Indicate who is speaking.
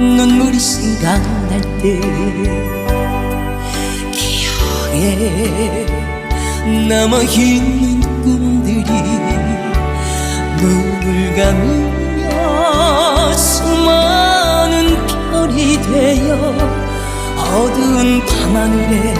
Speaker 1: 눈물이 생각날 때 기억에 남아있는 꿈들이 눈을 감으며 수많은 별이 되어 어두운 밤하늘에